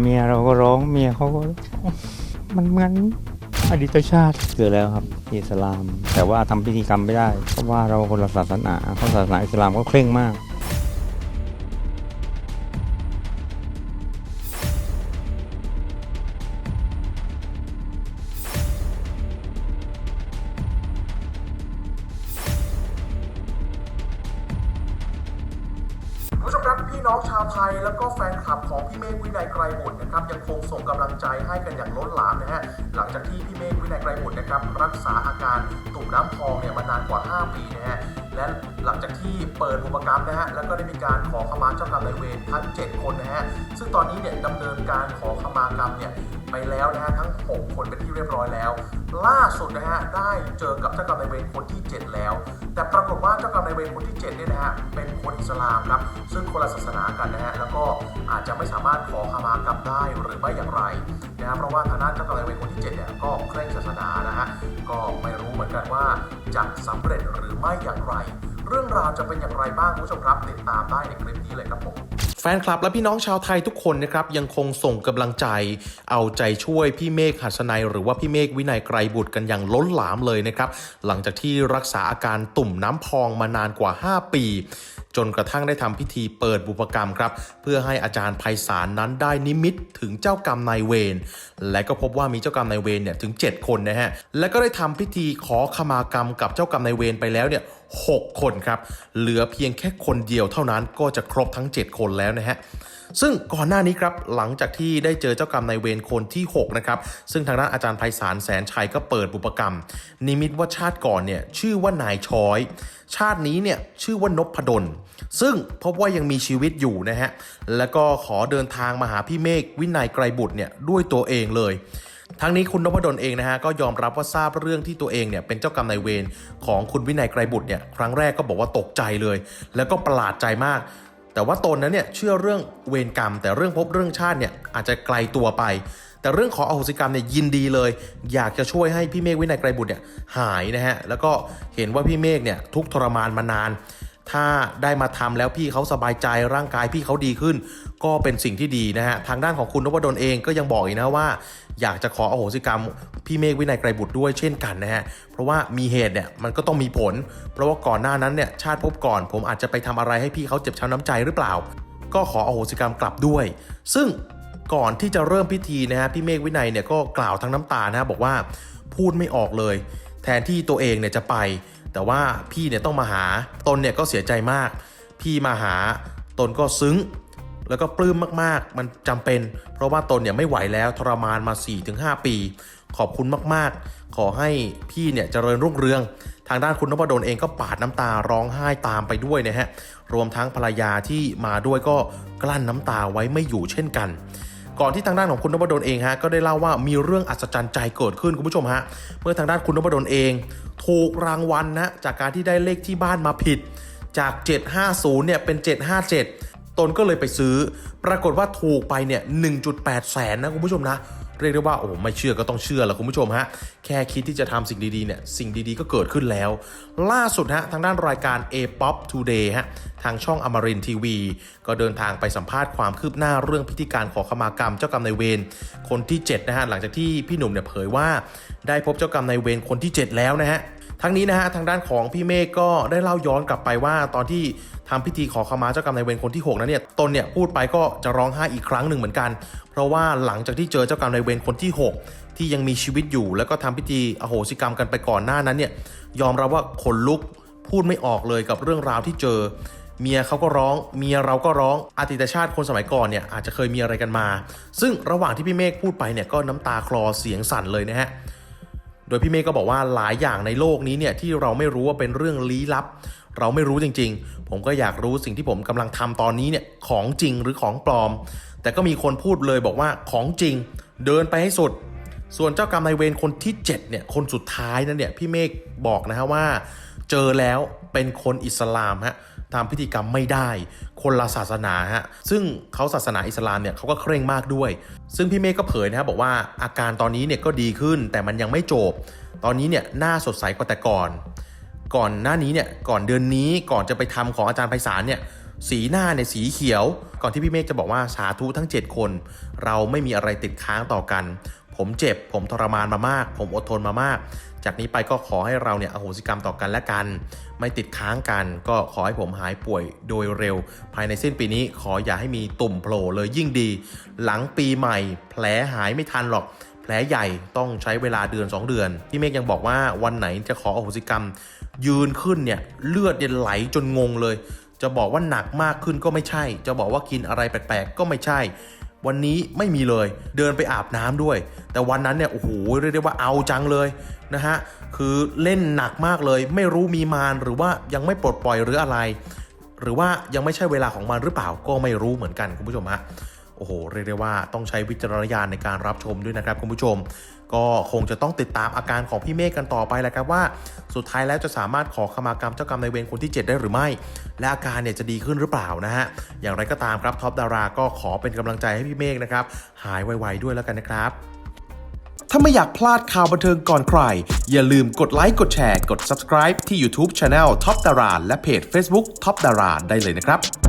เมียเราก็ร้องเมียเขาก็มันเหมือนอดีตชาติเกิดแล้วครับอิสลาม แต่ว่าทำพิธีกรรมไม่ได้เพราะว่าเราคนละศาสนาเพราศาสนาอิสลามก็เคร่งมากผู้ชมครับ พี่น้องชาวไทยแล้วก็แฟนคลับของพี่เมฆวินัยไกรบุตรนะครับยังคงส่งกำลังใจให้กันอย่างล้นหลามนะฮะหลังจากที่พี่เมฆวินัยไกรบุตรนะครับรักษาอาการตุ่มน้ำพองเนี่ยมานานกว่า 5 ปีนะฮะและหลังจากที่เปิดอุปกรรมนะฮะแล้วก็ได้มีการขอขมาเจ้ากรรมนายเวรทั้ง 7 คนนะฮะซึ่งตอนนี้เนี่ยดำเนินการขอขมากรรมเนี่ย ไปแล้วนะฮะทั้ง 6 คนเป็นที่เรียบร้อยแล้ว ล่าสุดนะฮะได้เจอกับเจ้ากรรมนายเวรคนที่ 7 แล้ว แต่ปรากฏว่าเจ้ากรรมนายเวรคนที่7เนี่ยนะฮะเป็นคนอิสลามครับซึ่งคนละศาสนากันนะฮะแล้วก็อาจจะไม่สามารถขอขมากรรมได้หรือไม่อย่างไรนะฮะเพราะว่าทางด้านเจ้ากรรมนายเวรคนที่7เนี่ยก็เคร่งศาสนานะฮะก็ไม่รู้เหมือนกันว่าจะสำเร็จหรือไม่อย่างไร เรื่องราวจะเป็นอย่างไรบ้างคุณผู้ชมครับ ติดตามได้ในคลิปนี้เลยครับผม แฟนคลับและพี่น้องชาวไทยทุกคนนะครับยังคงส่งกำลังใจ เอาใจช่วยพี่เมฆหัสนัยหรือว่าพี่เมฆวินัยไกรบุตรกันอย่างล้นหลามเลยนะครับ หลังจากที่รักษาอาการตุ่มน้ำพองมานานกว่า 5 ปี จนกระทั่งได้ทำพิธีเปิดบุพกรรมครับ เพื่อให้อาจารย์ไพศาลนั้นได้นิมิตถึงเจ้ากรรมนายเวรและก็พบว่ามีเจ้ากรรมนายเวรเนี่ยถึง 7 คนนะฮะและก็ได้ทำพิธีขอขมากรรมกับเจ้ากรรมนายเวรไปแล้วเนี่ย6 คนครับ เหลือเพียงแค่คนเดียวเท่านั้นก็จะครบทั้ง 7 คนแล้วนะฮะซึ่งก่อนหน้านี้ครับหลังจากที่ได้เจอเจ้ากรรมนายเวรคนที่6นะครับซึ่งทางด้านอาจารย์ไพศาลแสนชัยก็เปิดบุปกรรม นิมิตว่าชาติก่อนเนี่ยชื่อว่านายช้อย ชาตินี้เนี่ยชื่อว่านพดล ซึ่งพบว่ายังมีชีวิตอยู่นะฮะแล้วก็ขอเดินทางมาหาพี่เมฆวินัยไกรบุตรเนี่ยด้วยตัวเองเลย ทั้งนี้คุณนพดลเองนะฮะก็ยอมรับว่าทราบเรื่องที่ตัวเองเนี่ยเป็นเจ้ากรรมนายเวรของคุณวินัยไกรบุตรเนี่ยครั้งแรกก็บอกว่าตกใจเลย แล้วก็ประหลาดใจมาก แต่ว่าตนนั้นเนี่ยเชื่อเรื่องเวรกรรม แต่เรื่องภพเรื่องชาติเนี่ยอาจจะไกลตัวไป แต่เรื่องขออโหสิกรรมเนี่ยยินดีเลย อยากจะช่วยให้พี่เมฆวินัยไกรบุตรเนี่ยหายนะฮะแล้วก็เห็นว่าพี่เมฆเนี่ยทุกทรมานมานาน ถ้าได้มาทำแล้วพี่เขาสบายใจร่างกายพี่เขาดีขึ้น ก็เป็นสิ่งที่ดีนะฮะ ทางด้านของคุณนพดลเองก็ยังบอกอีกนะว่า อยากจะขออโหสิกรรม พี่เมฆวินัยไกรบุตรด้วยเช่นกันนะฮะ เพราะว่ามีเหตุเนี่ยมันก็ต้องมีผล เพราะว่าก่อนหน้านั้นเนี่ยชาติภพก่อน ผมอาจจะไปทำอะไรให้พี่เขาเจ็บช้ำน้ำใจหรือเปล่า ก็ขออโหสิกรรมกลับด้วย ซึ่งก่อนที่จะเริ่มพิธีนะฮะพี่เมฆวินัยเนี่ยก็กล่าวทั้งน้ำตานะฮะบอกว่าพูดไม่ออกเลย แทนที่ตัวเองเนี่ยจะไป แต่ว่าพี่เนี่ยต้องมาหาตนเนี่ยก็เสียใจมาก พี่มาหาตนก็ซึ้ง แล้วก็ปลื้มมากๆ มันจำเป็น เพราะว่าตนเนี่ยไม่ไหวแล้วทรมานมา 4-5 ปี ขอบคุณมากๆ ขอให้พี่เนี่ยเจริญรุ่งเรือง ทางด้านคุณนพดลเองก็ปาดน้ำตาร้องไห้ตามไปด้วยนะฮะรวมทั้งภรรยาที่มาด้วยก็กลั้นน้ำตาไว้ไม่อยู่เช่นกันก่อนที่ทางด้านของคุณนพดลเองฮะก็ได้เล่าว่ามีเรื่องอัศจรรย์ใจเกิดขึ้นคุณผู้ชมฮะเมื่อทางด้านคุณนพดลเอง ถูกรางวัลนะจากการที่ได้เลขที่บ้านมาผิด จาก 750เนี่ยเป็น 757 ตนก็เลยไปซื้อ ปรากฏว่าถูกไปเนี่ย 1.8 แสนนะคุณผู้ชมนะเรียกได้ว่าโอ้ไม่เชื่อก็ต้องเชื่อแหละคุณผู้ชมฮะ แค่คิดที่จะทำสิ่งดีๆเนี่ยสิ่งดีๆก็เกิดขึ้นแล้ว ล่าสุดฮะ ทางด้านรายการ A-POP Today ฮะ ทางช่องอมรินทีวี ก็เดินทางไปสัมภาษณ์ความคืบหน้าเรื่องพิธีการขอขมากรรมเจ้ากรรมนายเวรคนที่ 7 นะฮะ หลังจากที่พี่หนุ่มเนี่ยเผยว่า ได้พบเจ้ากรรมนายเวรคนที่ 7 แล้วนะฮะ ทั้งนี้นะฮะทางด้านของพี่เมฆก็ได้เล่าย้อนกลับไปว่า ตอนที่ทำพิธีขอขมาเจ้ากรรมนายเวรคนที่6นั้นเนี่ยตนเนี่ยพูดไปก็จะร้องไห้อีกครั้งหนึ่งเหมือนกัน เพราะว่าหลังจากที่เจอเจ้ากรรมนายเวรคนที่ 6 ที่ยังมีชีวิตอยู่ แล้วก็ทำพิธีอโหสิกรรมกันไปก่อนหน้านั้นเนี่ยยอมรับว่าขนลุกพูดไม่ออกเลยกับเรื่องราวที่เจอ เมียเขาก็ร้อง เมียเราก็ร้องอาติตชาติคนสมัยก่อนเนี่ยอาจจะเคยมีอะไรกันมา ซึ่งระหว่างที่พี่เมฆพูดไปเนี่ยก็น้ำตาคลอเสียงสั่นเลยนะฮะ โดยพี่เมฆก็บอกว่าหลายอย่างในโลกนี้เนี่ยที่เราไม่รู้ว่าเป็นเรื่องลี้ลับ เราไม่รู้จริง ๆ ผมก็อยากรู้สิ่งที่ผมกำลังทำตอนนี้เนี่ยของจริงหรือของปลอม แต่ก็มีคนพูดเลยบอกว่าของจริง เดินไปให้สุด ส่วนเจ้ากรรมนายเวรคนที่ 7เนี่ยคนสุดท้ายนั้นเนี่ยพี่เมฆบอกนะฮะว่า เจอแล้วเป็นคนอิสลามฮะ ทำพิธีกรรมไม่ได้ คนละศาสนาฮะซึ่งเขาศาสนาอิสลามเนี่ยเขาก็เคร่งมากด้วย ซึ่งพี่เมฆก็เผยนะฮะบบอกว่าอาการตอนนี้เนี่ยก็ดีขึ้น แต่มันยังไม่จบ ตอนนี้เนี่ยหน้าสดใสกว่าแต่ก่อน ก่อนหน้านี้เนี่ยก่อนเดือนนี้ก่อนจะไปทำของอาจารย์ไพศาลเนี่ยสีหน้าเนี่ยสีเขียว ก่อนที่พี่เมฆจะบอกว่าสาธุทั้ง 7 คน เราไม่มีอะไรติดค้างต่อกัน ผมเจ็บ ผมทรมานมามาก ผมอดทนมามาก จากนี้ไปก็ขอให้เราเนี่ยอโหสิกรรมต่อกันและกัน ไม่ติดค้างกัน ก็ขอให้ผมหายป่วยโดยเร็ว ภายในสิ้นปีนี้ขออย่าให้มีตุ่มโผล่เลยยิ่งดี หลังปีใหม่ แผลหายไม่ทันหรอก แผลใหญ่ต้องใช้เวลาเดือน 2 เดือน พี่เมฆยังบอกว่าวันไหนจะขออโหสิกรรม ยืนขึ้นเนี่ยเลือดเนี่ยไหลจนงงเลย จะบอกว่าหนักมากขึ้นก็ไม่ใช่ จะบอกว่ากินอะไรแปลกๆก็ไม่ใช่ วันนี้ไม่มีเลย เดินไปอาบน้ำด้วย แต่วันนั้นเนี่ยโอ้โหเรียกได้ว่าเอาจังเลยนะฮะคือเล่นหนักมากเลย ไม่รู้มีมารหรือว่ายังไม่ปลดปล่อยหรืออะไร หรือว่ายังไม่ใช่เวลาของมันหรือเปล่าก็ไม่รู้เหมือนกันคุณผู้ชมฮะ โอ้โหเรียกได้ว่าต้องใช้วิจารณญาณในการรับชมด้วยนะครับคุณผู้ชม ก็คงจะต้องติดตามอาการของพี่เมฆกันต่อไปแหละครับว่า สุดท้ายแล้วจะสามารถขอขมากรรมเจ้ากรรมนายเวรคนที่ 7 ได้หรือไม่ และอาการเนี่ยจะดีขึ้นหรือเปล่านะฮะอย่างไรก็ตามครับท็อปดาราก็ขอเป็นกำลังใจให้พี่เมฆนะครับหายไวๆด้วยแล้วกันนะครับถ้าไม่อยากพลาดข่าวบันเทิงก่อนใคร อย่าลืมกดไลค์ กดแชร์ กด subscribe ที่ YouTube Channel Top Dara และเพจ Facebook Top Dara ได้เลยนะครับ